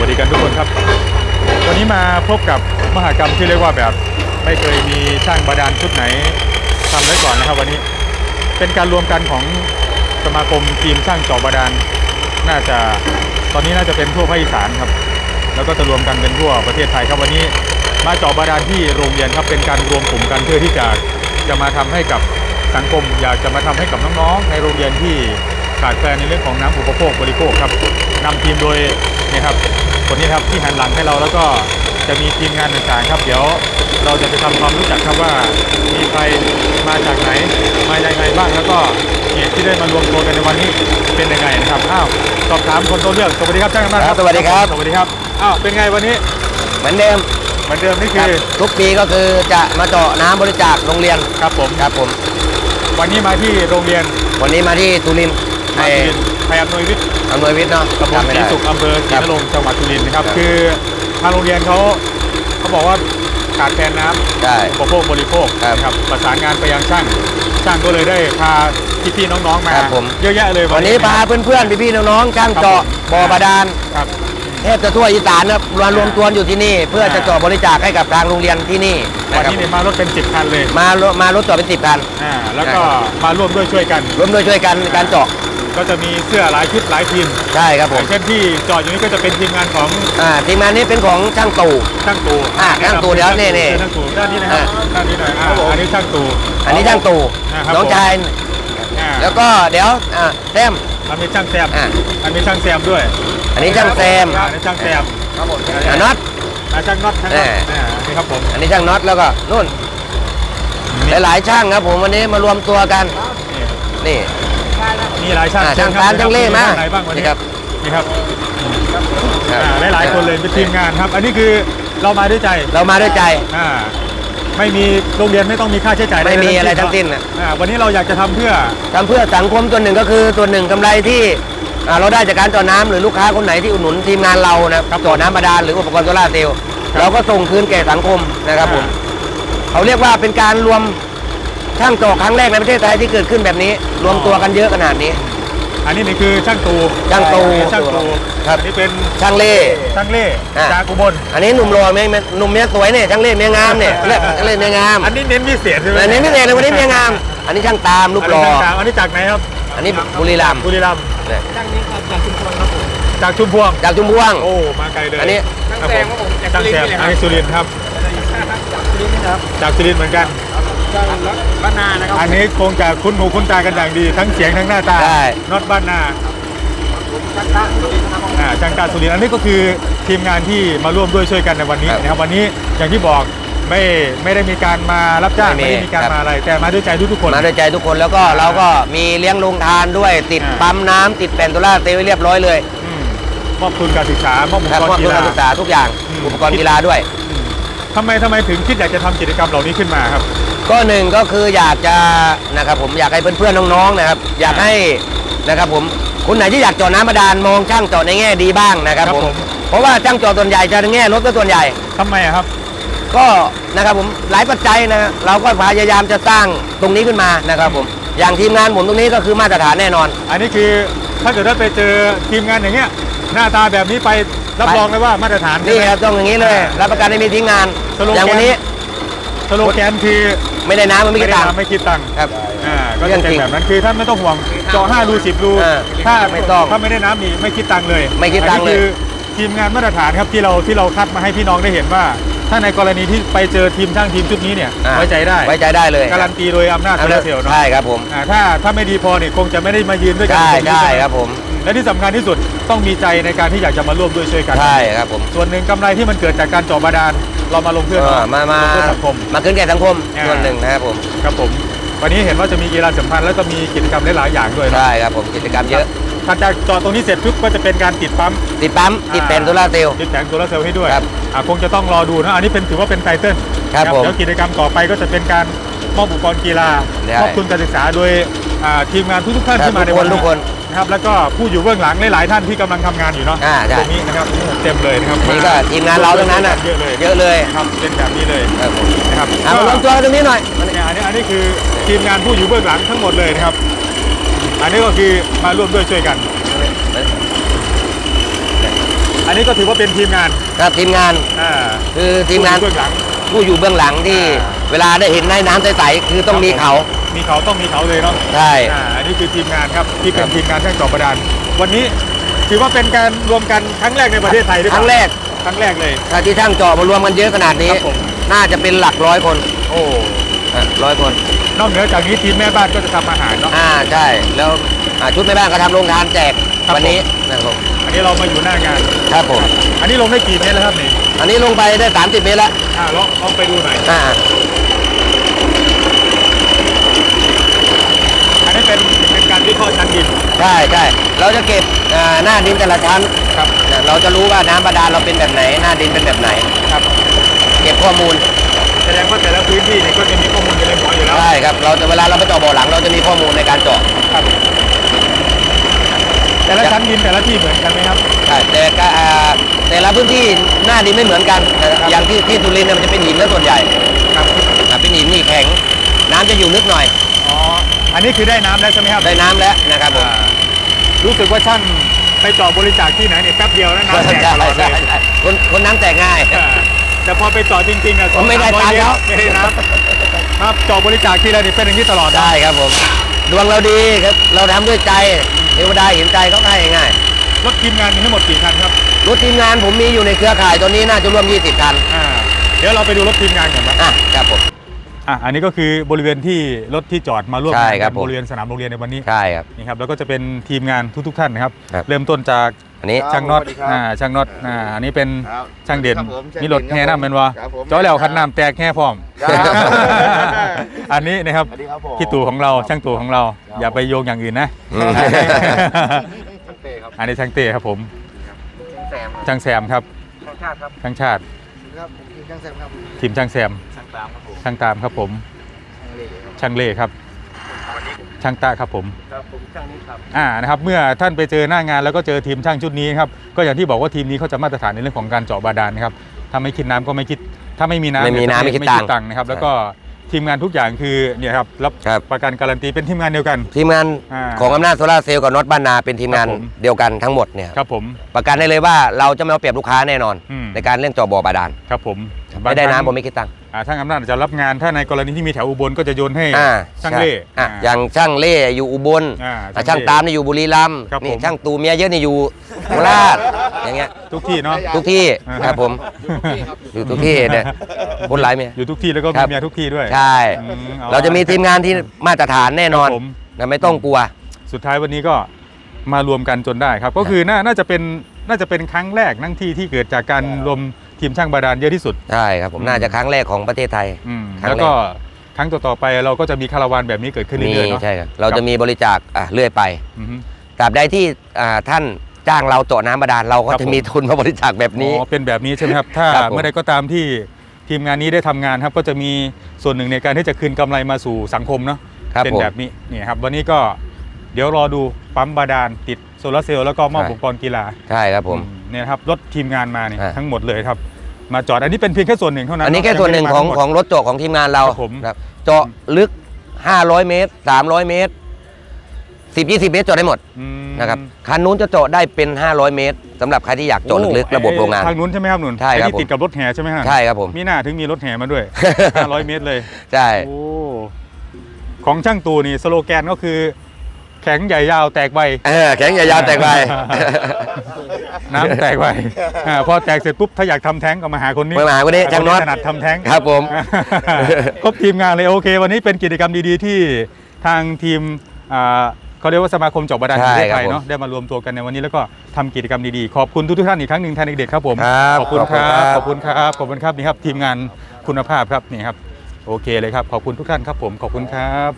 วัสดีกันทุกคนครับ วันนี้มาพบกับมหากรรมที่เรียกว่าแบบไม่เคยมีช่างบาดาลชุดไหนทำไว้ก่อนนะครับวันนี้ เป็นการรวมกันของสมาคมทีมช่างเจาะบาดาลน่าจะตอนนี้น่าจะเป็นทั่วภาคอีสานครับ แล้วก็จะรวมกันเป็นทั่วประเทศไทยครับวันนี้มาเจาะบาดาลที่โรงเรียนครับเป็นการรวมกลุ่มกันเพื่อที่จะจะมาทำให้กับสังคม อยากจะมาทำให้กับน้องๆในโรงเรียนที่ ขาดแคลนในเรื่องของน้ำอุปโภคบริโภคครับนำทีมโดยนี่ครับคนนี้ครับที่หันหลังให้เราแล้วก็จะมีทีมงานต่างๆครับ เดี๋ยวเราจะไปทำความรู้จักครับว่ามีใครมาจากไหนมายังไงบ้างแล้วก็เหตุที่ได้มารวมตัวกันในวันนี้เป็นยังไงนะครับอ้าวสอบถามคนต้นเรื่องสวัสดีครับช่างกำนันครับสวัสดีครับสวัสดีครับอ้าวเป็นไงวันนี้เหมือนเดิมเหมือนเดิมนี่คคืรับอทุกปีก็คือจะมาเจาะน้ำบริจาคโรงเรียนครับผมครับผม วันนี้มาที่โรงเรียน วันนี้มาที่ตุลิน ทร์มาไอ้ที่ไทยอำนวยวิทย์อำนวยวิทย์เนาะตำบลจำไม่ศรีได้ สุขอำเภอศรีครับนรงค์จังหวัดสุรินทร์นะครับ ครับ คือทางโรงเรียนเขาเขาบอกว่าขาดแคลนน้ำ ใช่ อุปโภคบริโภคครับนะครับประสานงานไปยังช่าง ช่างก็เลยได้พาพี่ๆน้องๆมา ครับผม เยอะแยะเลยวันนี้พาเพื่อนๆ พี่ๆ น้องๆช่างเจาะบ่อบาดาลครับแทบจะทั่วอีสานนะครับรวมรวมตัวอยู่ที่นี่ เพื่อจะเจาะบริจาคให้กับทางโรงเรียนที่นี่วันนะครับนี้เนี่ยมารถเป็นสิบคันเลยมารถมารถเจาะเป็นสิบคัน อ่าแล้วก็มาร่วมด้วยช่วยกัน ร่วมด้วยช่วยกันการเจาะ ก็จะมีเสื้อหลายชุดหลายทีมใช่ครับอผมย่างเช่นที่จอดอยู่นี้ก็จะเป็นทีมงานของอ่าทีมงานนี้เป็นของช่างตู่ ช่างตูอ่าช่างตู่เดี๋ยวนี่นี่ช่างตูด้านนี้นะครับอ่าด้านนี้หน่อยอ่าครับผม อันนี้ช่างตู อันนี้ช่างตู่อ่าครับน้องผม ชายอ่าแล้วก็เดี๋ยวอ่าแซม อันนี้ช่างแซมอ่าอันนี้ช่างแซมด้วยอันนี้ช่างแซมอันนี้ช่างแซมอ่าน็อต อ่าช่างน็อตช่างน็อตแน่อ่านี่ครับผมอันนี้ช่างน็อตแล้วก็นู่นหลายๆช่างครับผมวันนี้มารวมตัวกันนี่นี่ มีหลายช่างอ่าเชิญคช่างบการช่างเล่มาไหนบ้างวันนี้นี่ครับนี่ครับครับอ่าหลายๆคนเลยเป็นทีมงานครับ อันนี้คือเรามาด้วยใจเรามาด้วยใจ อ่าไม่มีโรงเรียนไม่ต้องมีค่าใช้จ่ายไม่มีใดๆอะไรทั้งสิ้นน่ะ อ่าวันนี้เราอยากจะทำเพื่อ ทำเพื่อสังคมส่วนหนึ่งก็คือส่วนหนึ่งกำไรที่อ่าเราได้จากการเจาะน้ำหรือลูกค้าคนไหนที่อุดหนุนทีมงานเรานะครับเจาะน้ำบาดาลหรืออุปกรณ์โซลาร์เซลล์เราก็ส่งคืนแก่สังคมนะครับผมเขาเรียกว่าเป็นการรวม ช่างเจาะครั้งแรกในประเทศไทยที่เกิดขึ้นแบบนี้ รวมตัวกันเยอะขนาดนี้ อันนี้นี่คือช่างตูช่างตูอันนี้ช่างตูครับอันนี้เป็นช่างเล่ ช่างเล่อ่าจากอุบลอันนี้หนุ่มรอไหมหนุ่มเมียสวยเนี่ยช่างเล่เมียงามเนี่ยเรียกช่างเล่เมียงามอันนี้เน้นพิเศษใช่ไหมอันนี้พิเศษเลยวันนี้เมียงาม อันนี้ช่างตามรูปอันรนี้อช่างตามอันนี้จากไหนครับอันนี้บุรีรัมย์บุรีรัมย์เนี่ยจากชุมพวงจากจุมพวง โอ้มาไกลเลยอันนี้ ครับผมช่างแซมอันนี้สุรินทร์ครับ จากสุรินทร์เหมือนกัน บ้านนานะครับอันนี้คงจะคุ้นหูคุ้นตากันอย่างดี ทั้งเสียงทั้งหน้าตาใช่น็อตบ้านนาอ่าจังการสุรินทร์อันนี้ก็คือทีมงานที่มาร่วมด้วยช่วยกันในวันนี้นะครับวันนี้อย่างที่บอกไม่ไม่ได้มีการมารับจ้างไม่มีไม่ได้มีการครับ มาอะไร แต่มาด้วยใจทุกๆคน มาด้วยใจทุกคนแล้วก็เราก็มีเลี้ยงลงทานด้วยติดอ่า ปั๊มน้ำติดแผ่นโซล่าร์เซลล์ไว้เรียบร้อยเลยอืมมอบทุนการศึกษามอบอุปครับกรพวกณ์กีทุนฬา การศึกษาทุกอย่าง อืม อุปกรณ์กีฬาด้วยอืมทำไมทำไมถึงคิดอยากจะทำกิจกรรมเหล่านี้ขึ้นมาครับ ก็หนึ่งก็คืออยากจะนะครับผมอยากให้เพื่อนๆน้องๆนะครับ อยากให้นะครับผมคนไหนที่อยากเจาะน้ำบาดาลมองช่างเจาะในแง่ดีบ้างนะครับครับผมผม เพราะว่าช่างเจาะส่วนใหญ่จะในแง่ลดก็ส่วนใหญ่ ทำไมอะครับ ก็นะครับผมหลายปัจจัยนะเราก็พยายามจะสร้างตรงนี้ขึ้นมานะครับผมอย่างทีมงานผมตรงนี้ก็คือมาตรฐานแน่นอน อันนี้คือถ้าเกิดได้ไปเจอทีมงานอย่างเงี้ย หน้าตาแบบนี้ไปรับไป รองเลยว่ามาตรฐานนี่ใช่ไหม ครับต้องอย่างนี้เลย รับประกันไม่มีทิ้งงาน สโลแกน อย่างวันนี้ สโลแกนคือ ไม่ได้น้ำมันไม่กี่ตังค์ด้ไม่คิดตังค์ครับอ่าก็เรื่จะองเป็นจริงแบบนั้นคือท่านไม่ต้องห่วงเจาะ5รู10รูเออถ้าไม่ต้องถ้าไม่ได้น้ำนี่ไม่คิดตังค์เลยไม่คิดตังค์เลย อันนี้คือทีมงานมาตรฐานครับที่เราที่เราคัดมาให้พี่น้องได้เห็นว่า ถ้าในกรณีที่ไปเจอทีมช่างทีมชุดนี้เนี่ยอ่าไว้ใจได้ไว้ใจได้เลยการันตีโดยอำนาจโซลาร์เซลล์เนาะใช่ครับผมอ่าถ้าถ้าไม่ดีพอเนี่ยคงจะไม่ได้มายืนด้วยกัใช่ตรงนี้ใช่ใช่ไหมครับผมและที่สำคัญที่สุดต้องมีใจในการที่อยากจะมาร่วมด้วยช่วยกัน ใช่ครับผม ส่วนหนึ่งกำไรที่มันเกิดจากการเจาะบาดาล เรามาลงเพื่อเอน้อองมามาลงเพื่อสังคม มาขึ้นแก่สังคมอ่า ส่วนหนึ่งนะครับผมครับผม วันนี้เห็นว่าจะมีกีฬาสัมพันธ์แล้วก็มีกิจกรรมหลายๆอย่างด้วยเนอะใช่ครับผมกิจกรรมเยอะ ถัดจากเจาะตรงนี้เสร็จปุ๊บก็จะเป็นการติดปั๊ม ติดปั๊มติดแผ่นโซล่าร์เซลล์ ติดแผงโซลาร์เซลล์ให้ด้วยครับอ่าคงจะต้องรอดูนะ อันนี้เป็นถือว่าเป็นไตเติ้ลครับผมเดี๋ยวกิจกรรมต่อไปก็จะเป็นการมอบอุปกรณ์กีฬาได้ มอบทุนการศึกษาโดยอ่าทีมงานทุกๆท่านครับที่มาในวันทุกคน นะครับแล้วก็ผู้อยู่เบื้องหลังหลายๆท่านที่กำลังทำงานอยู่เนาะอ่าใช่ ตรงนี้นะครับเต็มเลยนะครับนี่ก็ทีมงานเราทั้งนั้นน่ะเยอะเลยเยอะเลยครับเป็นแบบนี้เลยครับผมนะครับเอามารวมตัวกันตรงนี้หน่อย เนี่ยอันนี้อันนี้คือทีมงานผู้อยู่เบื้องหลังทั้งหมดเลยนะครับ อันนี้ก็คือมาร่วมด้วยช่วยกัน อันนี้ก็ถือว่าเป็นทีมงานครับทีมงานอ่าคือทีมงานผู้อยู่เบื้องหลัง ผู้อยู่เบื้องหลังที่ อ่า เวลาได้เห็นในน้ำใสๆคือต้องมีเขา มีเขาต้องมีเขาเลยเนาะ ใช่ อ่าอั นนี้คือทีมงานครับที่เป็คนรับทีมงานช่างเจอบประดาน วันนี้ถือว่าเป็นการรวมกันครั้งแรกในประเทศไทยหรือคเปล่ารั้งแรกครั้งแรกเลยถ้าที่ช่างเจาะมารวมกันเยอะขนาดนี้ครับผมน่าจะเป็นหลักร้อยคน โอ้ร้อยคน นอกเหนือจากนี้ทีมแม่บ้านก็จะทำอาหารเนาะ อ่าใช่ แล้วอ่าชุดแม่บ้านก็ทำโรงทานแจกครับวันนี้นะครับผมอันนี้เรามาอยู่หน้างาน ครับผม อันนี้ลงได้กี่เมตรแล้วครับนี่ อันนี้ลงไปได้ 30 เมตรแล้ว อ่าลองลองไปดูหน่อย อ่า อันนี้เป็น เป็นการวิเคราะห์ชั้นดิน ใช่ใช่เราจะเก็บอ่าหน้าดินแต่ละชั้นครับนะเราจะรู้ว่าน้ำบาดาลเราเป็นแบบไหน หน้าดินเป็นแบบไหน ครับ เก็บข้อมูลแสดงว่าแต่ละพื้นที่เนี่ยก็จะมีข้อมูลอยู่ในหัวอยู่แล้วใช่ครับ เราจะเวลาเราไปเจาะบ่อหลัง เราจะมีข้อมูลในการเจาะครับ แต่ละชั้นดินแต่ละที่เหมือนกันไหมครับ ใช่แต่ก็อ่าแต่ละพื้นที่หน้าดินไม่เหมือนกันนะครับอย่างที่ที่สุรินทร์เนี่ยมันจะเป็นหินแล้วส่วนใหญ่ครับ อ่าเป็นหินนี่แข็ง น้ำจะอยู่ลึกหน่อย อ๋อ อันนี้คือได้น้ำแล้วใช่ไหมครับได้น้ำแล้วนะครับผม อ่ารู้สึกว่าช่างไปเจาะบริจาคที่ไหนเนี่ยแป๊บเดียวนะใช่น้ำแตกใช่ตลอดเลใช่ยใช่คนคนน้ำแตกง่าย อ่าแต่พอไปเจาะจริงๆอะผมไม่ได้ตังค์แล้ว ไม่ได้น้ำครับเจาะบริจาคที่ไรเนี่ยเป็นอย่างนี้ตลอดนะได้ครับผม ดวงเราดีครับ เราทำด้วยใจเทวดาเห็นใจเขาก็ให้ง่ายรถทีมงานมีทั้งหมดกี่คันครับรถทีมงานผมมีอยู่ในเครือข่ายตอนนี้น่าจะรวม 20คันอ่าเดี๋ยวเราไปดูรถทีมงานก่อนนะ อะครับผม อะอันนี้ก็คือบริเวณที่รถที่จอดมาร่วมใช่งานครับกันผม บริเวณสนามโรงเรียนในวันนี้ใช่ครับ นี่ครับแล้วก็จะเป็นทีมงานทุกๆท่านนะครับ ครับ เริ่มต้นจากอันนี้ ครับช่างน็อตสวัสดีครับอ่าช่างน็อตอ่าอันนี้เป็นครับช่างเด่นครับผมช่างเด่นมีรถแห่น้ำเป็นวะครับผมจ้อยแล้วคันน้ำแตกแห่พร้อม ครับอันนี้นะครับสวัสดีครับผม พี่ตู่ของเราช่างตู่ของเรา ครับ อย่าไปโยงอย่างอื่นนะ อืมเต้ครับอันนี้ช่างเต้ครับผม แซมช่างแซมครับ ช่างชาติครับช่างชาติ ครับผมทีม ช่างแซมครับทีมช่างแซมช่างตามครับผมช่างตามครับผมช่างเล่ครับช่างเล่ครับ ช่างตาครับผมครับผมช่างนี้ครับอ่านะครับเมื่อท่านไปเจอหน้างานแล้วก็เจอทีมช่างชุดนี้ครับก็อย่างที่บอกว่าทีมนี้เขาจะมาตรฐานในเรื่องของการเจาะบาดาลนะครับถ้าไม่คิดน้ำก็ไม่คิด ถ้าไม่มีน้ำไม่มีเยน้ำไม่คิดตังค์ตังค์นะครับแล้วก็ ทีมงานทุกอย่างคือเนี่ยครับรับครับ ประกันการันตีเป็นทีมงานเดียวกัน ทีมงานอ่าของอำนาจโซลาร์เซลล์กับน็อตบ้านนาเป็นทีมงานครับผม เดียวกันทั้งหมดเนี่ยครับผม ประกันได้เลยว่าเราจะไม่เอาเปรียบลูกค้าแน่นอน อืม ในการเรื่องเจอบ่อบาดาล ครับผม ไม่ได้บางครั้งน้ำผมไม่คิดตังค์อ่าช่างอำนาจจะรับงานถ้าในกรณีที่มีแถวอุบลก็จะโยนให้อ่าช่างใช่เล่อะอ่าอย่างช่างเล่อยู่อุบลอ่าอะช่าช่างงเล่ตามนี่อยู่บุรีรัมย์ครับนี่ผมช่างตูเมียเยอะนี่อยู่โคราชอย่างเงี้ยทุกที่เนาะทุกที่อ่าครับผมอยู่ทุกที่เนี่ยคนหลายเมียอยู่ทุกที่แล้วก็คมีรับเมียทุกที่ด้วยใช่อืมอเราจะมีทีมงานที่มาตรฐานแน่นอนครับผมนะไม่ต้องกลัว สุดท้ายวันนี้ก็มารวมกันจนได้ครับ ก็คือน่าน่าจะเป็นน่าจะเป็นครั้งแรกนั่งที่ที่เกิดจากการรวม ทีมช่างบาดาลเยอะที่สุด ใช่ครับผมน่าจะครั้งแรกของประเทศไทย อืมครั้งแรก แล้วก็ครั้งต่อๆไปเราก็จะมีคาราวานแบบนี้เกิดขึ้นมีเรื่อยๆเนาะ ใช่ครับเราจะมีบริจาคอะเรื่อยไปอือฮึ ตราบใดที่อ่าท่านจ้างเราเจาะน้ำบาดาลเราก็ครับจะผม มีทุนมาบริจาคแบบนี้ อ๋อเป็นแบบนี้ใช่ไหมครับ ถ้าครับผม เมื่อใดก็ตามที่ทีมงานนี้ได้ทำงานครับ ก็จะมีส่วนหนึ่งในการที่จะคืนกำไรมาสู่สังคมเนาะ ครับเป็นผม แบบนี้นี่ครับวันนี้ก็เดี๋ยวรอดูปั๊มบาดาลติดโซลาร์เซลล์แล้วก็มอบใช่ อุปกรณ์กีฬา ใช่ครับผม อื เนี่ยนะครับรถทีมงานมาเนี่ยอ่า ทั้งหมดเลยครับ มาจอดอันนี้เป็นเพียงแค่ส่วนหนึ่งเท่านั้นอันนี้แค่เาะส่วนหนึ่งยัของไม่ได้มาขทั้องหมดรถเจาะของทีมงานเราครับผม ครับเจาะลึก 500 เมตร 300 เมตร 10 20 เมตรเจาะได้หมดอืมนะครับคันนู้นจะเจาะได้เป็น 500 เมตรสำหรับใครที่อยากเจาะลึกๆระบบโรงงาน ทางนู้นใช่ไหมครับหนุนใช่ครับไอ้ที่ติดกับรถแห่ใช่ไหมฮะใช่ครับผม มีหน้าถึงมีรถแห่มาด้วย 500 เมตรเลย ใช่ โอ้ ของช่างตูนี่สโลแกนก็คือ แข็งใหญ่ยาวแตกไวเออแข็งยาวๆแตกไปน้ำแตกไวอ่าพอแตกเสร็จปุ๊บถ้าอยากทำแท้งก็มาหาคนนี้มาหาคนนี้ช่างน็อต ถนัดทำแท้ง ครับผม ครบทีมงานเลยโอเค วันนี้เป็นกิจกรรมดีๆที่ทางทีมอ่าเขาเรียกว่าสมาคมเจบาดาลแห่งประเทศไทยใช่ครับผมเนาะได้มารวมตัวกันในวันนี้แล้วก็ทำกิจกรรมดีๆ ขอบคุณทุกๆท่านอีกครั้งหนึ่งแทนเด็กๆครับผมครับขอบคุณครัขอบคุณบครับขอบคุณครับขอบคุณครับนี่ครับทีมงานคุณภาพครับนี่ครับโอเคเลยครับขอบคุณทุกท่านครับผมขอบคุณครับ